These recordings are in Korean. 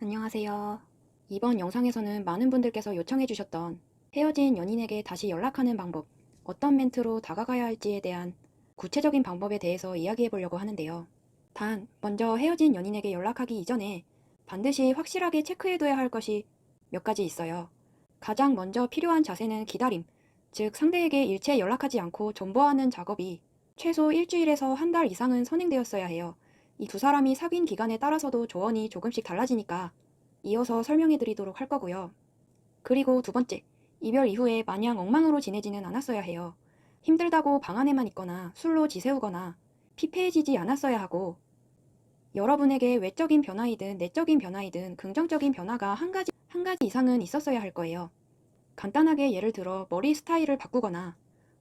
안녕하세요. 이번 영상에서는 많은 분들께서 요청해주셨던 헤어진 연인에게 다시 연락하는 방법, 어떤 멘트로 다가가야 할지에 대한 구체적인 방법에 대해서 이야기해 보려고 하는데요. 단, 먼저 헤어진 연인에게 연락하기 이전에 반드시 확실하게 체크해둬야 할 것이 몇 가지 있어요. 가장 먼저 필요한 자세는 기다림, 즉 상대에게 일체 연락하지 않고 존버하는 작업이 최소 일주일에서 한 달 이상은 선행되었어야 해요. 이 두 사람이 사귄 기간에 따라서도 조언이 조금씩 달라지니까 이어서 설명해 드리도록 할 거고요. 그리고 두 번째, 이별 이후에 마냥 엉망으로 지내지는 않았어야 해요. 힘들다고 방 안에만 있거나 술로 지새우거나 피폐해지지 않았어야 하고 여러분에게 외적인 변화이든 내적인 변화이든 긍정적인 변화가 한 가지, 한 가지 이상은 있었어야 할 거예요. 간단하게 예를 들어 머리 스타일을 바꾸거나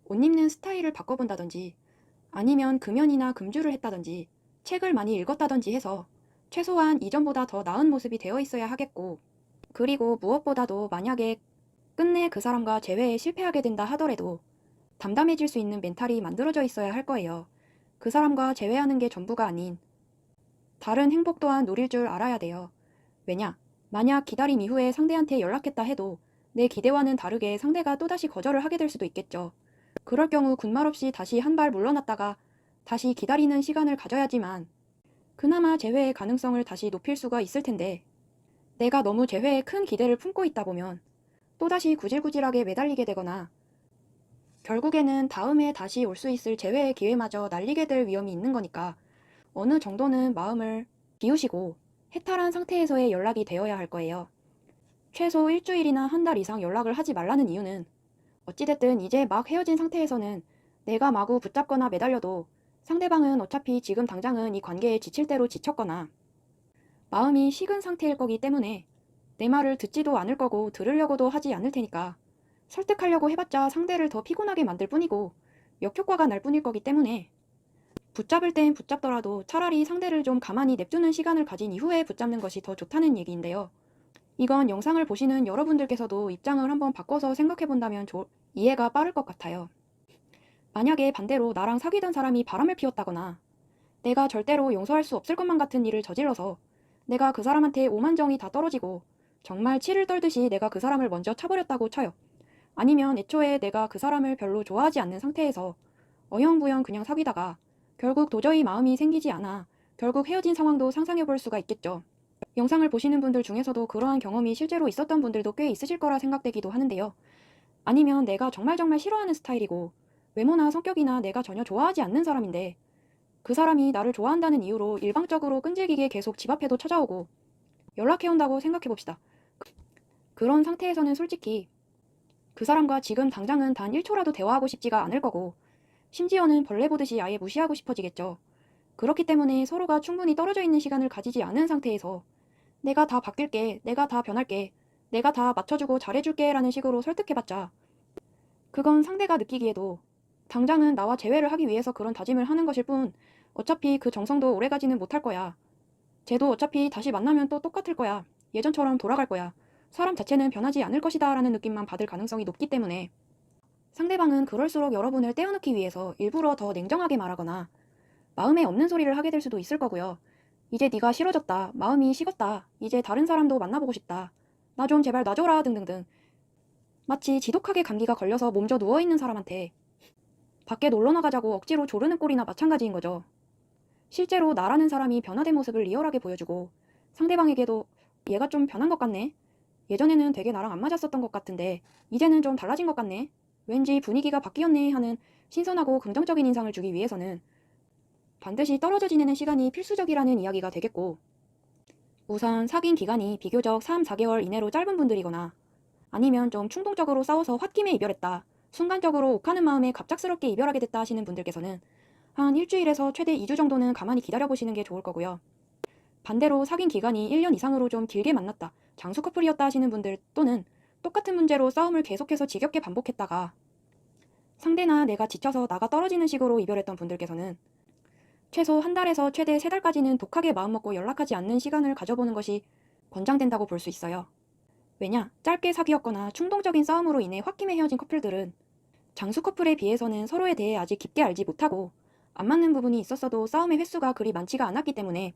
옷 입는 스타일을 바꿔본다든지 아니면 금연이나 금주를 했다든지 책을 많이 읽었다든지 해서 최소한 이전보다 더 나은 모습이 되어 있어야 하겠고 그리고 무엇보다도 만약에 끝내 그 사람과 재회에 실패하게 된다 하더라도 담담해질 수 있는 멘탈이 만들어져 있어야 할 거예요. 그 사람과 재회하는 게 전부가 아닌 다른 행복 또한 노릴 줄 알아야 돼요. 왜냐? 만약 기다림 이후에 상대한테 연락했다 해도 내 기대와는 다르게 상대가 또다시 거절을 하게 될 수도 있겠죠. 그럴 경우 군말 없이 다시 한 발 물러났다가 다시 기다리는 시간을 가져야지만 그나마 재회의 가능성을 다시 높일 수가 있을 텐데 내가 너무 재회에 큰 기대를 품고 있다 보면 또다시 구질구질하게 매달리게 되거나 결국에는 다음에 다시 올 수 있을 재회의 기회마저 날리게 될 위험이 있는 거니까 어느 정도는 마음을 비우시고 해탈한 상태에서의 연락이 되어야 할 거예요. 최소 일주일이나 한 달 이상 연락을 하지 말라는 이유는 어찌됐든 이제 막 헤어진 상태에서는 내가 마구 붙잡거나 매달려도 상대방은 어차피 지금 당장은 이 관계에 지칠 대로 지쳤거나 마음이 식은 상태일 거기 때문에 내 말을 듣지도 않을 거고 들으려고도 하지 않을 테니까 설득하려고 해봤자 상대를 더 피곤하게 만들 뿐이고 역효과가 날 뿐일 거기 때문에 붙잡을 땐 붙잡더라도 차라리 상대를 좀 가만히 냅두는 시간을 가진 이후에 붙잡는 것이 더 좋다는 얘기인데요. 이건 영상을 보시는 여러분들께서도 입장을 한번 바꿔서 생각해 본다면 이해가 빠를 것 같아요. 만약에 반대로 나랑 사귀던 사람이 바람을 피웠다거나 내가 절대로 용서할 수 없을 것만 같은 일을 저질러서 내가 그 사람한테 오만정이 다 떨어지고 정말 치를 떨듯이 내가 그 사람을 먼저 차버렸다고 쳐요. 아니면 애초에 내가 그 사람을 별로 좋아하지 않는 상태에서 어영부영 그냥 사귀다가 결국 도저히 마음이 생기지 않아 결국 헤어진 상황도 상상해 볼 수가 있겠죠. 영상을 보시는 분들 중에서도 그러한 경험이 실제로 있었던 분들도 꽤 있으실 거라 생각되기도 하는데요. 아니면 내가 정말 정말 싫어하는 스타일이고 외모나 성격이나 내가 전혀 좋아하지 않는 사람인데 그 사람이 나를 좋아한다는 이유로 일방적으로 끈질기게 계속 집 앞에도 찾아오고 연락해온다고 생각해봅시다. 그런 상태에서는 솔직히 그 사람과 지금 당장은 단 1초라도 대화하고 싶지가 않을 거고 심지어는 벌레 보듯이 아예 무시하고 싶어지겠죠. 그렇기 때문에 서로가 충분히 떨어져 있는 시간을 가지지 않은 상태에서 내가 다 바뀔게, 내가 다 변할게, 내가 다 맞춰주고 잘해줄게 라는 식으로 설득해봤자 그건 상대가 느끼기에도 당장은 나와 재회를 하기 위해서 그런 다짐을 하는 것일 뿐 어차피 그 정성도 오래가지는 못할 거야. 쟤도 어차피 다시 만나면 또 똑같을 거야. 예전처럼 돌아갈 거야. 사람 자체는 변하지 않을 것이다 라는 느낌만 받을 가능성이 높기 때문에 상대방은 그럴수록 여러분을 떼어놓기 위해서 일부러 더 냉정하게 말하거나 마음에 없는 소리를 하게 될 수도 있을 거고요. 이제 네가 싫어졌다. 마음이 식었다. 이제 다른 사람도 만나보고 싶다. 나 좀 제발 놔줘라 등등등. 마치 지독하게 감기가 걸려서 몸져 누워있는 사람한테 밖에 놀러 나가자고 억지로 조르는 꼴이나 마찬가지인 거죠. 실제로 나라는 사람이 변화된 모습을 리얼하게 보여주고 상대방에게도 얘가 좀 변한 것 같네. 예전에는 되게 나랑 안 맞았었던 것 같은데 이제는 좀 달라진 것 같네. 왠지 분위기가 바뀌었네 하는 신선하고 긍정적인 인상을 주기 위해서는 반드시 떨어져 지내는 시간이 필수적이라는 이야기가 되겠고 우선 사귄 기간이 비교적 3, 4개월 이내로 짧은 분들이거나 아니면 좀 충동적으로 싸워서 홧김에 이별했다. 순간적으로 욱하는 마음에 갑작스럽게 이별하게 됐다 하시는 분들께서는 한 일주일에서 최대 2주 정도는 가만히 기다려보시는 게 좋을 거고요. 반대로 사귄 기간이 1년 이상으로 좀 길게 만났다. 장수 커플이었다 하시는 분들 또는 똑같은 문제로 싸움을 계속해서 지겹게 반복했다가 상대나 내가 지쳐서 나가 떨어지는 식으로 이별했던 분들께서는 최소 한 달에서 최대 세 달까지는 독하게 마음먹고 연락하지 않는 시간을 가져보는 것이 권장된다고 볼 수 있어요. 왜냐? 짧게 사귀었거나 충동적인 싸움으로 인해 홧김에 헤어진 커플들은 장수 커플에 비해서는 서로에 대해 아직 깊게 알지 못하고 안 맞는 부분이 있었어도 싸움의 횟수가 그리 많지가 않았기 때문에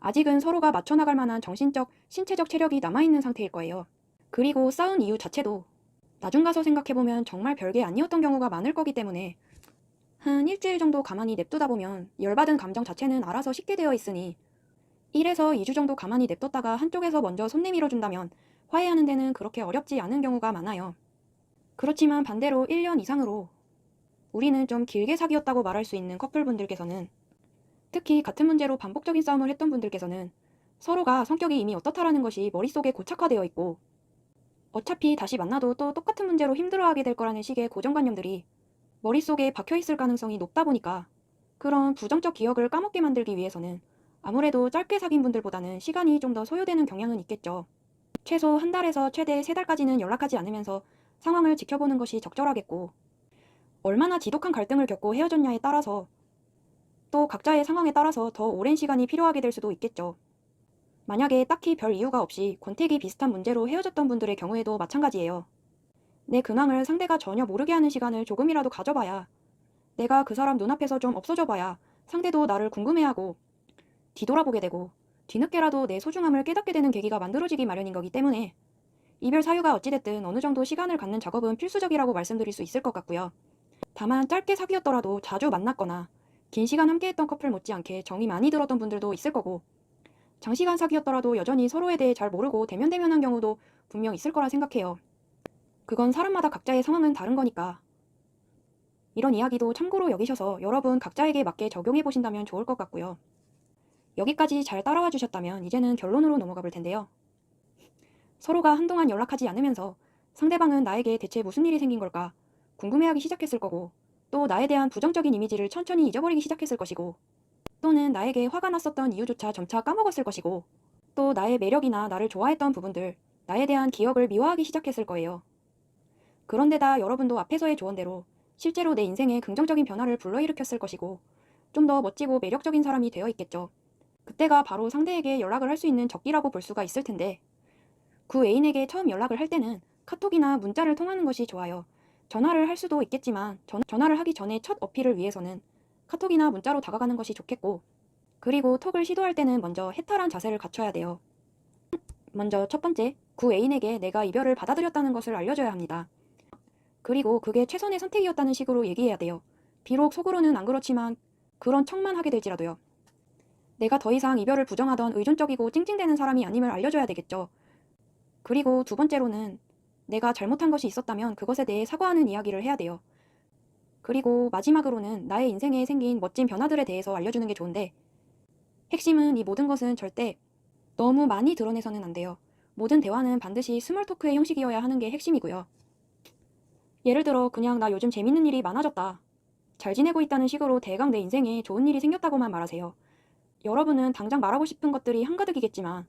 아직은 서로가 맞춰나갈 만한 정신적, 신체적 체력이 남아있는 상태일 거예요. 그리고 싸운 이유 자체도 나중 가서 생각해보면 정말 별게 아니었던 경우가 많을 거기 때문에 한 일주일 정도 가만히 냅두다 보면 열받은 감정 자체는 알아서 식게 되어 있으니 1에서 2주 정도 가만히 냅뒀다가 한쪽에서 먼저 손 내밀어 준다면 화해하는 데는 그렇게 어렵지 않은 경우가 많아요. 그렇지만 반대로 1년 이상으로 우리는 좀 길게 사귀었다고 말할 수 있는 커플분들께서는 특히 같은 문제로 반복적인 싸움을 했던 분들께서는 서로가 성격이 이미 어떻다라는 것이 머릿속에 고착화되어 있고 어차피 다시 만나도 또 똑같은 문제로 힘들어하게 될 거라는 식의 고정관념들이 머릿속에 박혀 있을 가능성이 높다 보니까 그런 부정적 기억을 까먹게 만들기 위해서는 아무래도 짧게 사귄 분들보다는 시간이 좀 더 소요되는 경향은 있겠죠. 최소 한 달에서 최대 세 달까지는 연락하지 않으면서 상황을 지켜보는 것이 적절하겠고, 얼마나 지독한 갈등을 겪고 헤어졌냐에 따라서 또 각자의 상황에 따라서 더 오랜 시간이 필요하게 될 수도 있겠죠. 만약에 딱히 별 이유가 없이 권태기 비슷한 문제로 헤어졌던 분들의 경우에도 마찬가지예요. 내 근황을 상대가 전혀 모르게 하는 시간을 조금이라도 가져봐야 내가 그 사람 눈앞에서 좀 없어져 봐야 상대도 나를 궁금해하고 뒤돌아보게 되고 뒤늦게라도 내 소중함을 깨닫게 되는 계기가 만들어지기 마련인 거기 때문에 이별 사유가 어찌됐든 어느 정도 시간을 갖는 작업은 필수적이라고 말씀드릴 수 있을 것 같고요. 다만 짧게 사귀었더라도 자주 만났거나 긴 시간 함께했던 커플 못지않게 정이 많이 들었던 분들도 있을 거고 장시간 사귀었더라도 여전히 서로에 대해 잘 모르고 대면대면한 경우도 분명 있을 거라 생각해요. 그건 사람마다 각자의 상황은 다른 거니까. 이런 이야기도 참고로 여기셔서 여러분 각자에게 맞게 적용해 보신다면 좋을 것 같고요. 여기까지 잘 따라와 주셨다면 이제는 결론으로 넘어가 볼 텐데요. 서로가 한동안 연락하지 않으면서 상대방은 나에게 대체 무슨 일이 생긴 걸까 궁금해하기 시작했을 거고 또 나에 대한 부정적인 이미지를 천천히 잊어버리기 시작했을 것이고 또는 나에게 화가 났었던 이유조차 점차 까먹었을 것이고 또 나의 매력이나 나를 좋아했던 부분들, 나에 대한 기억을 미워하기 시작했을 거예요. 그런데다 여러분도 앞에서의 조언대로 실제로 내 인생에 긍정적인 변화를 불러일으켰을 것이고 좀 더 멋지고 매력적인 사람이 되어 있겠죠. 그때가 바로 상대에게 연락을 할 수 있는 적기라고 볼 수가 있을 텐데 그 애인에게 처음 연락을 할 때는 카톡이나 문자를 통하는 것이 좋아요. 전화를 할 수도 있겠지만 전, 전화를 하기 전에 첫 어필을 위해서는 카톡이나 문자로 다가가는 것이 좋겠고 그리고 톡을 시도할 때는 먼저 해탈한 자세를 갖춰야 돼요. 먼저 첫 번째, 구 애인에게 내가 이별을 받아들였다는 것을 알려줘야 합니다. 그리고 그게 최선의 선택이었다는 식으로 얘기해야 돼요. 비록 속으로는 안 그렇지만 그런 척만 하게 될지라도요. 내가 더 이상 이별을 부정하던 의존적이고 찡찡대는 사람이 아님을 알려줘야 되겠죠. 그리고 두 번째로는 내가 잘못한 것이 있었다면 그것에 대해 사과하는 이야기를 해야 돼요. 그리고 마지막으로는 나의 인생에 생긴 멋진 변화들에 대해서 알려주는 게 좋은데 핵심은 이 모든 것은 절대 너무 많이 드러내서는 안 돼요. 모든 대화는 반드시 스몰 토크의 형식이어야 하는 게 핵심이고요. 예를 들어 그냥 나 요즘 재밌는 일이 많아졌다. 잘 지내고 있다는 식으로 대강 내 인생에 좋은 일이 생겼다고만 말하세요. 여러분은 당장 말하고 싶은 것들이 한가득이겠지만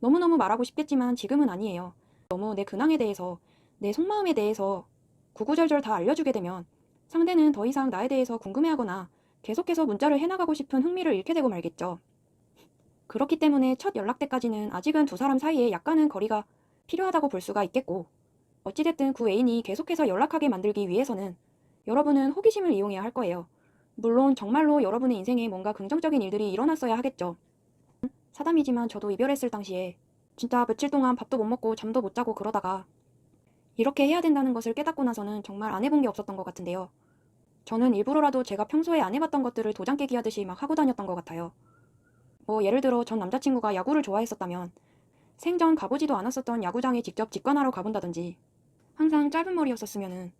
너무너무 말하고 싶겠지만 지금은 아니에요. 너무 내 근황에 대해서 내 속마음에 대해서 구구절절 다 알려주게 되면 상대는 더 이상 나에 대해서 궁금해하거나 계속해서 문자를 해나가고 싶은 흥미를 잃게 되고 말겠죠. 그렇기 때문에 첫 연락 때까지는 아직은 두 사람 사이에 약간은 거리가 필요하다고 볼 수가 있겠고 어찌됐든 그 애인이 계속해서 연락하게 만들기 위해서는 여러분은 호기심을 이용해야 할 거예요. 물론 정말로 여러분의 인생에 뭔가 긍정적인 일들이 일어났어야 하겠죠. 사담이지만 저도 이별했을 당시에 진짜 며칠 동안 밥도 못 먹고 잠도 못 자고 그러다가 이렇게 해야 된다는 것을 깨닫고 나서는 정말 안 해본 게 없었던 것 같은데요. 저는 일부러라도 제가 평소에 안 해봤던 것들을 도장 깨기 하듯이 막 하고 다녔던 것 같아요. 뭐 예를 들어 전 남자친구가 야구를 좋아했었다면 생전 가보지도 않았었던 야구장에 직접 직관하러 가본다든지 항상 짧은 머리였었으면은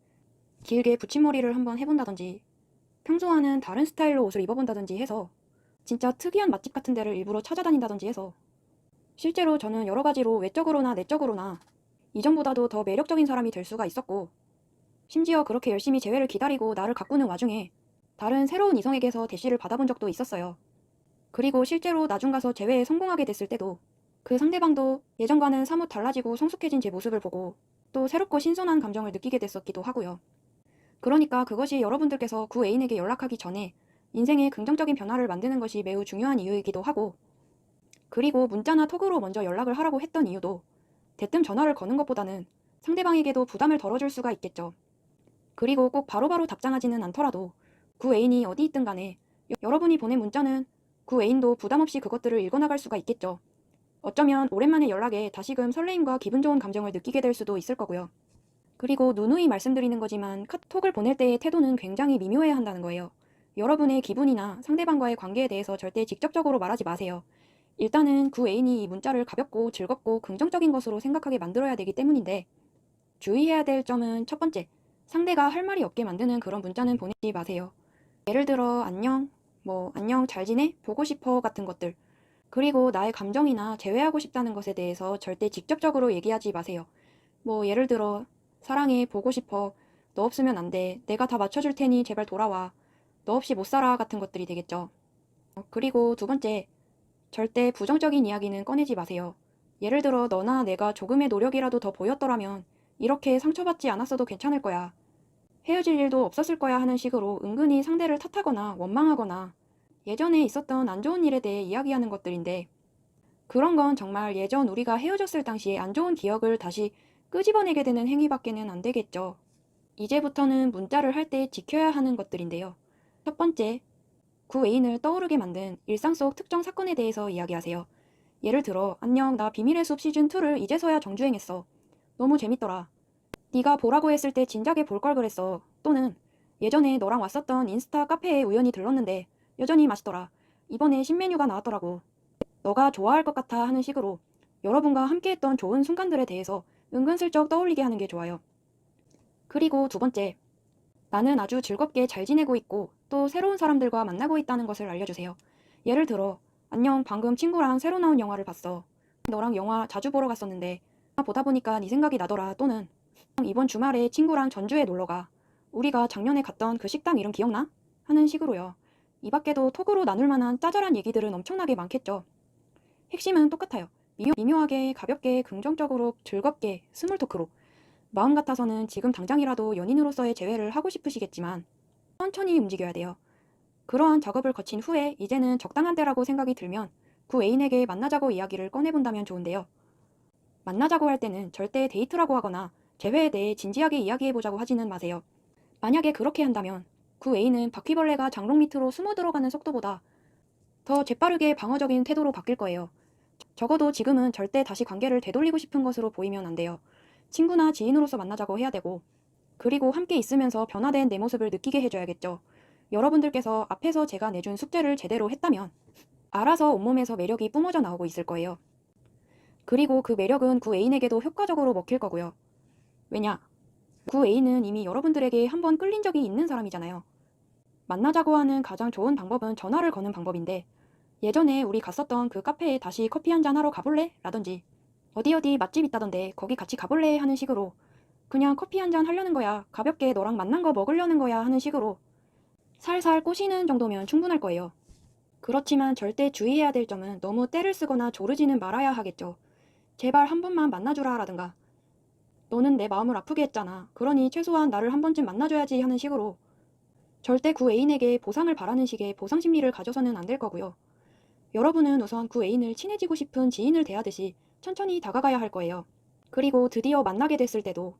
길게 붙임머리를 한번 해본다든지 평소와는 다른 스타일로 옷을 입어본다든지 해서 진짜 특이한 맛집 같은 데를 일부러 찾아다닌다든지 해서 실제로 저는 여러 가지로 외적으로나 내적으로나 이전보다도 더 매력적인 사람이 될 수가 있었고 심지어 그렇게 열심히 재회를 기다리고 나를 가꾸는 와중에 다른 새로운 이성에게서 대시를 받아본 적도 있었어요. 그리고 실제로 나중 가서 재회에 성공하게 됐을 때도 그 상대방도 예전과는 사뭇 달라지고 성숙해진 제 모습을 보고 또 새롭고 신선한 감정을 느끼게 됐었기도 하고요. 그러니까 그것이 여러분들께서 구 애인에게 연락하기 전에 인생에 긍정적인 변화를 만드는 것이 매우 중요한 이유이기도 하고 그리고 문자나 톡으로 먼저 연락을 하라고 했던 이유도 대뜸 전화를 거는 것보다는 상대방에게도 부담을 덜어줄 수가 있겠죠. 그리고 꼭 바로바로 답장하지는 않더라도 구 애인이 어디 있든 간에 여, 여러분이 보낸 문자는 구 애인도 부담 없이 그것들을 읽어나갈 수가 있겠죠. 어쩌면 오랜만에 연락에 다시금 설레임과 기분 좋은 감정을 느끼게 될 수도 있을 거고요. 그리고 누누이 말씀드리는 거지만 카톡을 보낼 때의 태도는 굉장히 미묘해야 한다는 거예요. 여러분의 기분이나 상대방과의 관계에 대해서 절대 직접적으로 말하지 마세요. 일단은 구 애인이 이 문자를 가볍고 즐겁고 긍정적인 것으로 생각하게 만들어야 되기 때문인데 주의해야 될 점은 첫 번째, 상대가 할 말이 없게 만드는 그런 문자는 보내지 마세요. 예를 들어 안녕, 뭐 안녕 잘 지내? 보고 싶어 같은 것들. 그리고 나의 감정이나 제외하고 싶다는 것에 대해서 절대 직접적으로 얘기하지 마세요. 뭐 예를 들어 사랑해 보고 싶어 너 없으면 안 돼. 내가 다 맞춰줄 테니 제발 돌아와. 너 없이 못 살아 같은 것들이 되겠죠. 어, 그리고 두 번째, 절대 부정적인 이야기는 꺼내지 마세요. 예를 들어 너나 내가 조금의 노력이라도 더 보였더라면 이렇게 상처받지 않았어도 괜찮을 거야. 헤어질 일도 없었을 거야 하는 식으로 은근히 상대를 탓하거나 원망하거나 예전에 있었던 안 좋은 일에 대해 이야기하는 것들인데 그런 건 정말 예전 우리가 헤어졌을 당시에 안 좋은 기억을 다시 끄집어내게 되는 행위밖에는 안 되겠죠. 이제부터는 문자를 할 때 지켜야 하는 것들인데요. 첫 번째, 구 애인을 떠오르게 만든 일상 속 특정 사건에 대해서 이야기하세요. 예를 들어, 안녕, 나 비밀의 숲 시즌2를 이제서야 정주행했어. 너무 재밌더라. 네가 보라고 했을 때 진작에 볼 걸 그랬어. 또는 예전에 너랑 왔었던 인스타 카페에 우연히 들렀는데 여전히 맛있더라. 이번에 신메뉴가 나왔더라고. 너가 좋아할 것 같아 하는 식으로 여러분과 함께했던 좋은 순간들에 대해서 은근슬쩍 떠올리게 하는 게 좋아요. 그리고 두 번째, 나는 아주 즐겁게 잘 지내고 있고 또 새로운 사람들과 만나고 있다는 것을 알려주세요. 예를 들어, 안녕, 방금 친구랑 새로 나온 영화를 봤어. 너랑 영화 자주 보러 갔었는데 보다 보니까 네 생각이 나더라. 또는 이번 주말에 친구랑 전주에 놀러가. 우리가 작년에 갔던 그 식당 이름 기억나? 하는 식으로요. 이 밖에도 톡으로 나눌 만한 짜잘한 얘기들은 엄청나게 많겠죠. 핵심은 똑같아요. 미묘, 미묘 하게, 가볍게, 긍정적으로, 즐겁게, 스몰 토크로. 마음 같아서는 지금 당장이라도 연인으로서의 재회를 하고 싶으시겠지만 천천히 움직여야 돼요. 그러한 작업을 거친 후에 이제는 적당한 때라고 생각이 들면 구 애인에게 만나자고 이야기를 꺼내본다면 좋은데요. 만나자고 할 때는 절대 데이트라고 하거나 재회에 대해 진지하게 이야기해보자고 하지는 마세요. 만약에 그렇게 한다면 구 애인은 바퀴벌레가 장롱 밑으로 숨어 들어가는 속도보다 더 재빠르게 방어적인 태도로 바뀔 거예요. 적어도 지금은 절대 다시 관계를 되돌리고 싶은 것으로 보이면 안 돼요. 친구나 지인으로서 만나자고 해야 되고, 그리고 함께 있으면서 변화된 내 모습을 느끼게 해줘야겠죠. 여러분들께서 앞에서 제가 내준 숙제를 제대로 했다면, 알아서 온몸에서 매력이 뿜어져 나오고 있을 거예요. 그리고 그 매력은 구 애인에게도 효과적으로 먹힐 거고요. 왜냐? 구 애인은 이미 여러분들에게 한번 끌린 적이 있는 사람이잖아요. 만나자고 하는 가장 좋은 방법은 전화를 거는 방법인데, 예전에 우리 갔었던 그 카페에 다시 커피 한 잔 하러 가볼래? 라든지 어디 어디 맛집 있다던데 거기 같이 가볼래? 하는 식으로 그냥 커피 한 잔 하려는 거야. 가볍게 너랑 만난 거 먹으려는 거야. 하는 식으로 살살 꼬시는 정도면 충분할 거예요. 그렇지만 절대 주의해야 될 점은 너무 때를 쓰거나 조르지는 말아야 하겠죠. 제발 한 번만 만나주라 라든가 너는 내 마음을 아프게 했잖아. 그러니 최소한 나를 한 번쯤 만나줘야지 하는 식으로 절대 구 애인에게 보상을 바라는 식의 보상 심리를 가져서는 안 될 거고요. 여러분은 우선 구 애인을 친해지고 싶은 지인을 대하듯이 천천히 다가가야 할 거예요. 그리고 드디어 만나게 됐을 때도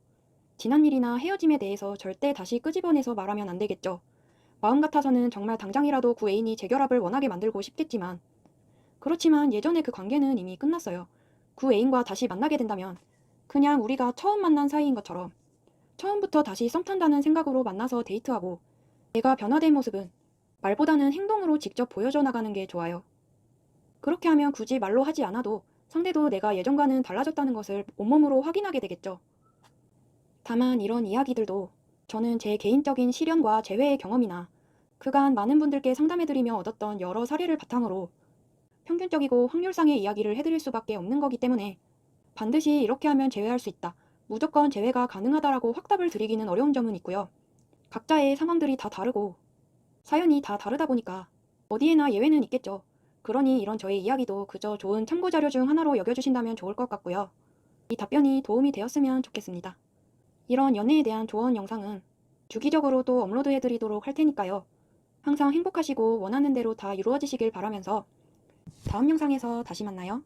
지난 일이나 헤어짐에 대해서 절대 다시 끄집어내서 말하면 안 되겠죠. 마음 같아서는 정말 당장이라도 구 애인이 재결합을 원하게 만들고 싶겠지만 그렇지만 예전에 그 관계는 이미 끝났어요. 구 애인과 다시 만나게 된다면 그냥 우리가 처음 만난 사이인 것처럼 처음부터 다시 썸 탄다는 생각으로 만나서 데이트하고 내가 변화된 모습은 말보다는 행동으로 직접 보여줘 나가는 게 좋아요. 그렇게 하면 굳이 말로 하지 않아도 상대도 내가 예전과는 달라졌다는 것을 온몸으로 확인하게 되겠죠. 다만 이런 이야기들도 저는 제 개인적인 시련과 재회의 경험이나 그간 많은 분들께 상담해드리며 얻었던 여러 사례를 바탕으로 평균적이고 확률상의 이야기를 해드릴 수밖에 없는 거기 때문에 반드시 이렇게 하면 제외할 수 있다. 무조건 제외가 가능하다라고 확답을 드리기는 어려운 점은 있고요. 각자의 상황들이 다 다르고 사연이 다 다르다 보니까 어디에나 예외는 있겠죠. 그러니 이런 저의 이야기도 그저 좋은 참고 자료 중 하나로 여겨주신다면 좋을 것 같고요. 이 답변이 도움이 되었으면 좋겠습니다. 이런 연애에 대한 조언 영상은 주기적으로 또 업로드해드리도록 할 테니까요. 항상 행복하시고 원하는 대로 다 이루어지시길 바라면서 다음 영상에서 다시 만나요.